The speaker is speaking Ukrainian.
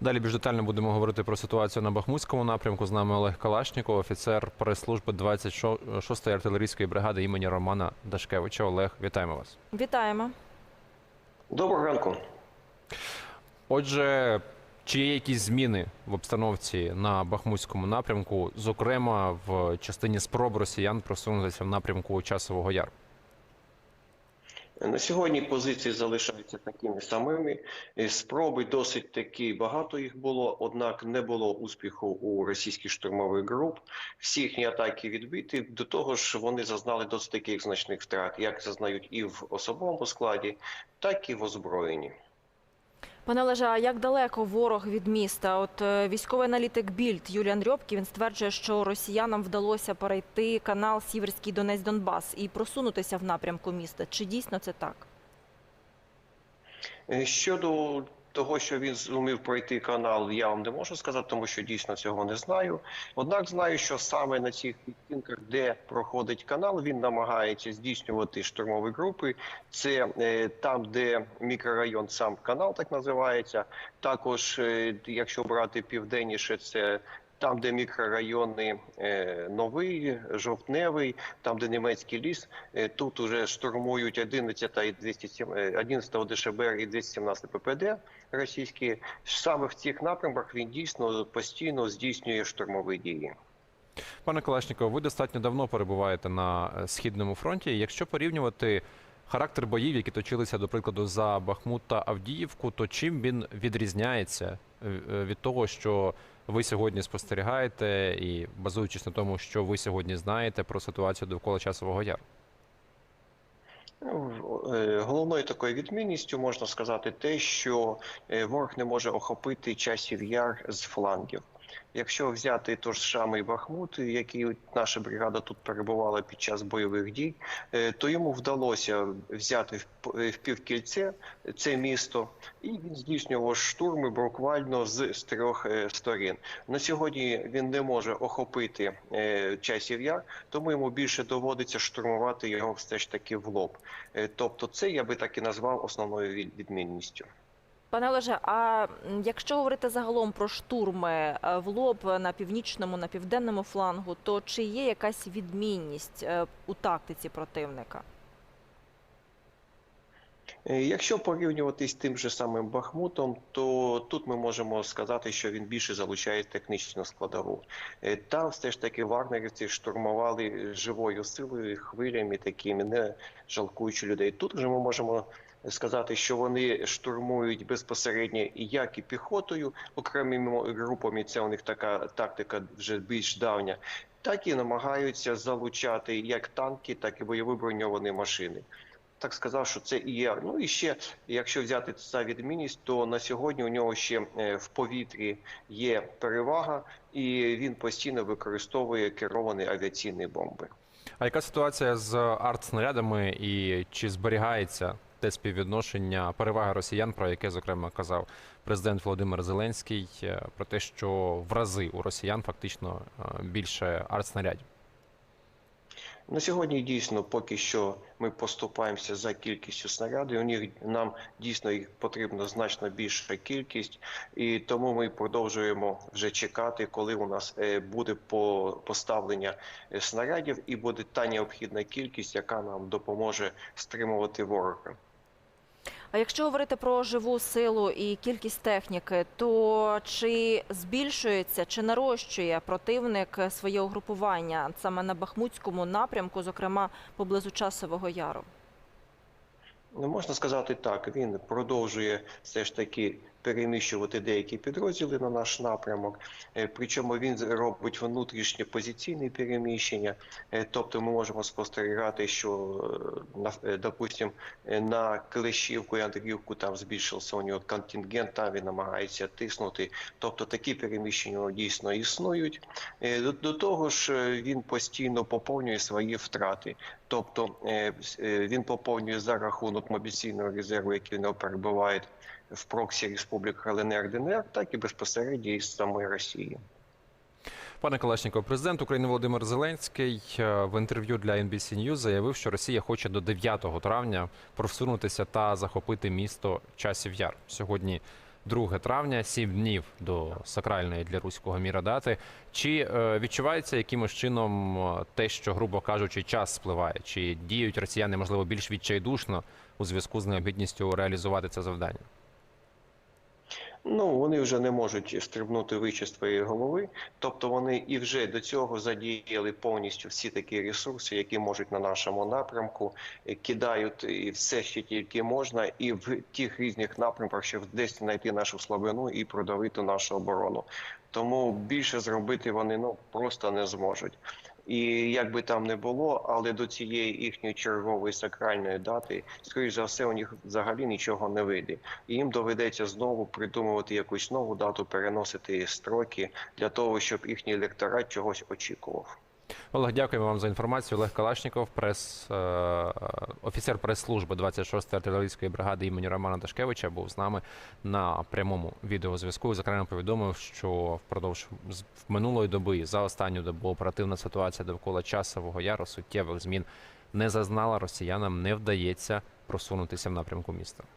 Далі більш детально будемо говорити про ситуацію на Бахмутському напрямку. З нами Олег Калашніков, офіцер прес-служби 26-ї артилерійської бригади імені Романа Дашкевича. Олег, вітаємо вас. Вітаємо. Доброго ранку. Отже, чи є якісь зміни в обстановці на Бахмутському напрямку, зокрема в частині спроб росіян просунутися в напрямку Часового Яру? На сьогодні позиції залишаються такими самими. Е, Спроби досить таки багато їх було, однак не було успіху у російських штурмових груп. Всі їхні атаки відбиті. До того ж, вони зазнали досить таких значних втрат, як зазнають і в особовому складі, так і в озброєнні. Пане Олеже, а як далеко ворог від міста? От е, військовий аналітик Більд Юліан Рьобкі він стверджує, що росіянам вдалося перейти канал Сіверський Донець Донбас і просунутися в напрямку міста. Чи дійсно це так? Е, Щодо того, що він зумів пройти канал, я вам не можу сказати, тому що дійсно цього не знаю. Однак знаю, що саме на цих відтінках, де проходить канал, він намагається здійснювати штурмові групи. Це е, там, де мікрорайон, сам канал так називається. Також, е, якщо брати південніше, це там, де мікрорайони е, новий, жовтневий, там, де німецький ліс, е, тут уже штурмують 11 і 207, е, 11 ДШБР і 217 ППД російські. Саме в цих напрямках він дійсно постійно здійснює штурмові дії. Пане Калашніков, ви достатньо давно перебуваєте на е, східному фронті. Якщо порівнювати характер боїв, які точилися, до прикладу, за Бахмут та Авдіївку, то чим він відрізняється від того, що ви сьогодні спостерігаєте, і базуючись на тому, що ви сьогодні знаєте про ситуацію довкола часового яру? Ну, е, Головною такою відмінністю можна сказати те, що е, ворог не може охопити часів яр з флангів. Якщо взяти той ж самий Бахмут, який наша бригада тут перебувала під час бойових дій, е, то йому вдалося взяти в п- півкільце це місто, і він здійснював штурми буквально з з трьох е, сторін. На сьогодні він не може охопити е, часів яр, тому йому більше доводиться штурмувати його все ж таки в лоб. Е, Тобто, це я би так і назвав основною відмінністю. Пане Олеже, а якщо говорити загалом про штурми е, в лоб на північному, на південному флангу, то чи є якась відмінність е, у тактиці противника? Е, Якщо порівнювати з тим же самим Бахмутом, то тут ми можемо сказати, що він більше залучає технічну складову. Там все ж таки вагнерівці штурмували живою силою, хвилями такими, не жалкуючи людей. Тут вже ми можемо сказати, що вони штурмують безпосередньо і як і піхотою, окремими групами. Це у них така тактика вже більш давня. Так і намагаються залучати як танки, так і бойові броньовані машини так сказав, що це і є. Ну і ще, якщо взяти ця відмінність, то на сьогодні у нього ще е, в повітрі є перевага, і він постійно використовує керовані авіаційні бомби. А яка ситуація з артснарядами і чи зберігається те співвідношення переваги росіян, про яке зокрема казав президент Володимир Зеленський, е, про те, що в рази у росіян фактично е, більше артснарядів? На сьогодні дійсно поки що ми поступаємося за кількістю снарядів. У них нам дійсно їх потрібна значно більша кількість, і тому ми продовжуємо вже чекати, коли у нас е, буде по поставлення снарядів, і буде та необхідна кількість, яка нам допоможе стримувати ворога. А якщо говорити про живу силу і кількість техніки, то чи збільшується, чи нарощує противник своє угрупування саме на Бахмутському напрямку, зокрема поблизу Часового Яру? Не можна сказати так, він продовжує все ж таки переміщувати деякі підрозділи на наш напрямок. Е, Причому він робить внутрішнє позиційне переміщення. Е, Тобто ми можемо спостерігати, що, е, на- допустим, е, на Клещівку і Андріївку там збільшився у нього контингент, там він намагається тиснути. Тобто такі переміщення дійсно існують. До, того ж, він постійно поповнює свої втрати. Тобто е, е, він поповнює за рахунок мобіційного резерву, який нього перебуває в проксі Республік ЛНР ДНР, так і безпосередньо із самої Росії. Пане Калашніков, президент України Володимир Зеленський е, в інтерв'ю для NBC News заявив, що Росія хоче до 9 травня просунутися та захопити місто Часів Яр. Сьогодні 2 травня, 7 днів до сакральної для руського міра дати. Чи е, відчувається якимось чином е, те, що, грубо кажучи, час спливає? Чи діють росіяни, можливо, більш відчайдушно у зв'язку з необхідністю реалізувати це завдання? Ну, вони вже не можуть стрибнути вище своєї голови. Тобто вони і вже до цього задіяли повністю всі такі ресурси, які можуть на нашому напрямку, е, кидають і все, що тільки можна, і в тих різних напрямках, щоб десь знайти нашу слабину і продавити нашу оборону. Тому більше зробити вони ну просто не зможуть. І як би там не було, але до цієї їхньої чергової сакральної дати, скоріш за все, у них взагалі нічого не вийде. І їм доведеться знову придумувати якусь нову дату, переносити строки для того, щоб їхній електорат чогось очікував. Олег, дякуємо вам за інформацію. Олег Калашніков, прес, е, офіцер прес-служби 26-ї артилерійської бригади імені Романа Дашкевича, був з нами на прямому відеозв'язку. Зокрема, повідомив, що впродовж минулої доби за останню добу оперативна ситуація довкола часового яру суттєвих змін не зазнала. Росіянам не вдається просунутися в напрямку міста.